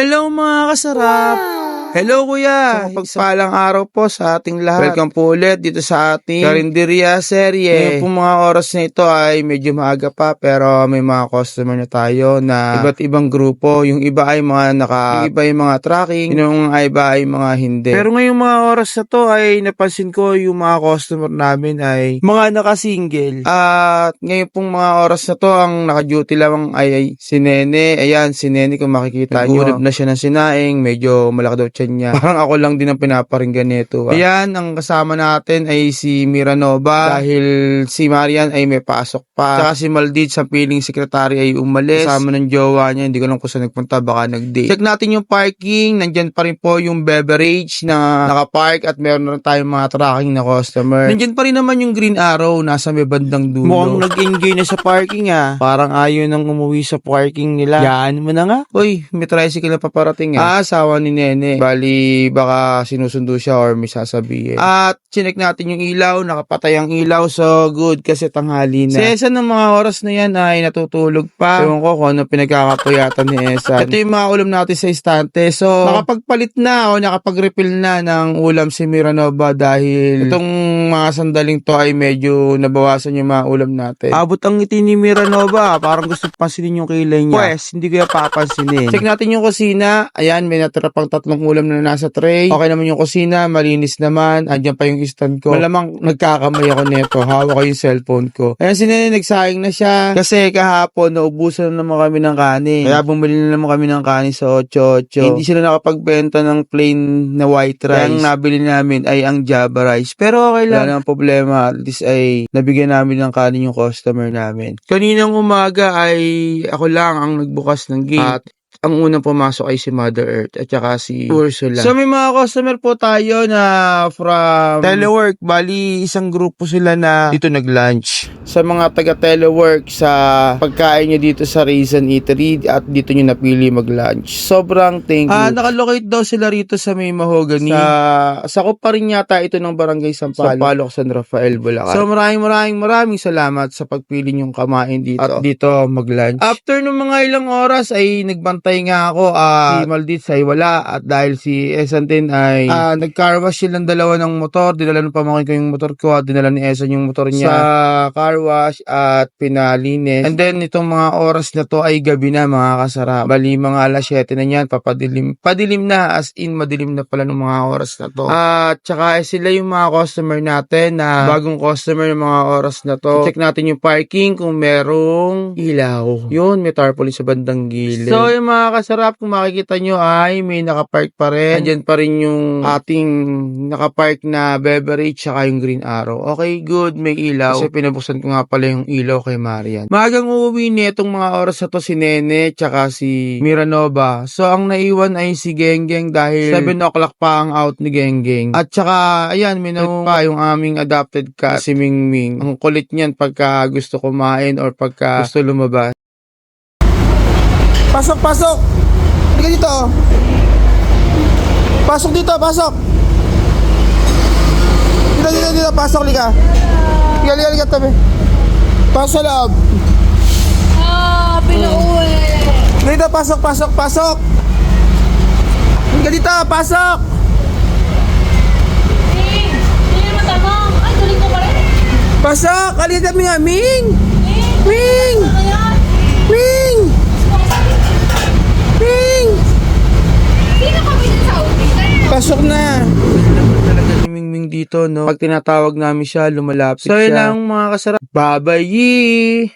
Hello mga kasarap! Hello kuya! So, pagpalang araw po sa ating lahat. Welcome po ulit dito sa ating Karinderia serye. Ngayon po mga oras na ito ay medyo maaga pa pero may mga customer na tayo na iba't ibang grupo. Yung iba ay mga naka, yung iba ay mga tracking, yung iba ay mga hindi. Pero ngayong mga oras na to ay napansin ko yung mga customer namin ay mga naka-single. At ngayon pong mga oras na to ang naka-duty lamang ay, ay si Nene. Ayan, si Nene kung makikita nyo. Nagulab na siya ng sinaing, medyo malaki daw tiyan niya. Parang ako lang din ang pinaparinggan nito. ah. Ayan, ang kasama natin ay si Miranova dahil si Marian ay may pasok pa. Saka si Maldid sa piling sekretary ay umalis. Kasama ng jowa niya, hindi ko lang kung saan nagpunta, baka nag-date. Check natin yung parking, nandyan pa rin po yung beverage na nakapark at meron na tayong mga tracking na customer. Nandyan pa rin naman yung green arrow, nasa may bandang dulo. Mukhang nag-enjoy na sa parking ah. Parang ayaw nang umuwi sa parking nila. Yan mo na nga. Uy, may tricycle na paparating ah. Ah, asawa ni Nene. Bali, baka sinusundo siya or may sasabihin. At chinek natin yung ilaw, nakapatay ang ilaw, so good kasi tanghali na. Si Esa ng mga oras na yan ay natutulog pa. Ewan ko kung ano pinagkakapuyatan ni Esa. Ito yung mga ulam natin sa istante. So, nakapagpalit na o nakapag-refill na ng ulam si Miranova dahil itong mga sandaling to ay medyo nabawasan yung mga ulam natin. Abot ang ngiti ni Miranova, parang gusto pansinin yung kilay niya. Pwes, hindi ko yung papansinin. Check natin yung kusina. Ayan, may natira pang tatlong ulam na nasa tray. Okay naman yung kusina, malinis naman. Andiyan pa yung stand ko. Malamang nagkakamay ako nito. Hawak ko yung cellphone ko. Ayan, si na siya. Kasi kahapon, naubusan na naman kami ng kanin. Kaya bumili na naman kami ng kanin sa 8-8. Hindi sila nakapagbenta ng plain na white rice. Kaya ang nabili namin ay ang Java rice. Pero okay lang. Wala namang problema. At least ay nabigyan namin ng kanin yung customer namin. Kaninang umaga ay ako lang ang nagbukas ng gate. At ang unang pumasok ay si Mother Earth at saka si Ursula. So may mga customer po tayo na from telework. Bali, isang grupo sila na dito nag-lunch. Sa mga taga-telework sa pagkain nyo dito sa Raisin Eatery at dito nyo napili mag-lunch. Sobrang thank you. Ah, nakalocate daw sila rito sa may mahogany. Sa, sakop pa rin yata ito ng Barangay Sampaloc. Sampaloc, San Rafael, Bulacan. So maraming maraming maraming salamat sa pagpili nyong kamain dito. At dito mag-lunch. After ng mga ilang oras ay nagbantay nga ako. ah si Maldit ay wala. At dahil si Esantin ay ah, nag-car wash silang dalawa ng motor. Dinala ng pamangkin ko yung motor ko at dinala ni Esan yung motor niya sa car wash at pinalinis. And then itong mga oras na to ay gabi na mga kasarap. Bali mga alas 7 na yan. Papadilim. Padilim na as in madilim na pala ng mga oras na to. At saka eh, sila yung mga customer natin na bagong customer ng mga oras na to. Check natin yung parking kung merong ilaw. Yun, may tarpaulin sa bandang gilid. So yung mga kasarap kung makikita nyo ay may nakapark pa rin. Andyan pa rin yung ating nakapark na beverage saka yung green arrow. Okay, good. May ilaw. Kasi pinabuksan ko nga pala yung ilaw kay Marian. Magang uuwi nitong mga oras na to si Nene tsaka si Miranova. So ang naiwan ay si Genggeng dahil 7 o'clock pa ang out ni Genggeng. At saka, ayan, nakuha pa yung aming adopted cat, si Mingming. Ang kulit niyan pagka gusto kumain or pagka gusto lumabas. Pasok, pasok! Halika dito. Pasok dito, pasok. Dito, dito, dito, pasok, lika. Lika, lika, lika, tabi. Pasok loob. Ah, pinauwi. Dito, pasok, pasok, pasok. Halika dito, pasok. Ming, hindi naman tanong. Ay, galing ko pa rin. Pasok, halika mi Ming. Ming, Ming, ano yan? Ming, Ming. Sino kami dyan sa office? Pasok na. talaga ni Mingming dito, no? Pag tinatawag namin siya, lumalapit So, siya. yun lang mga kasarap. Babayi!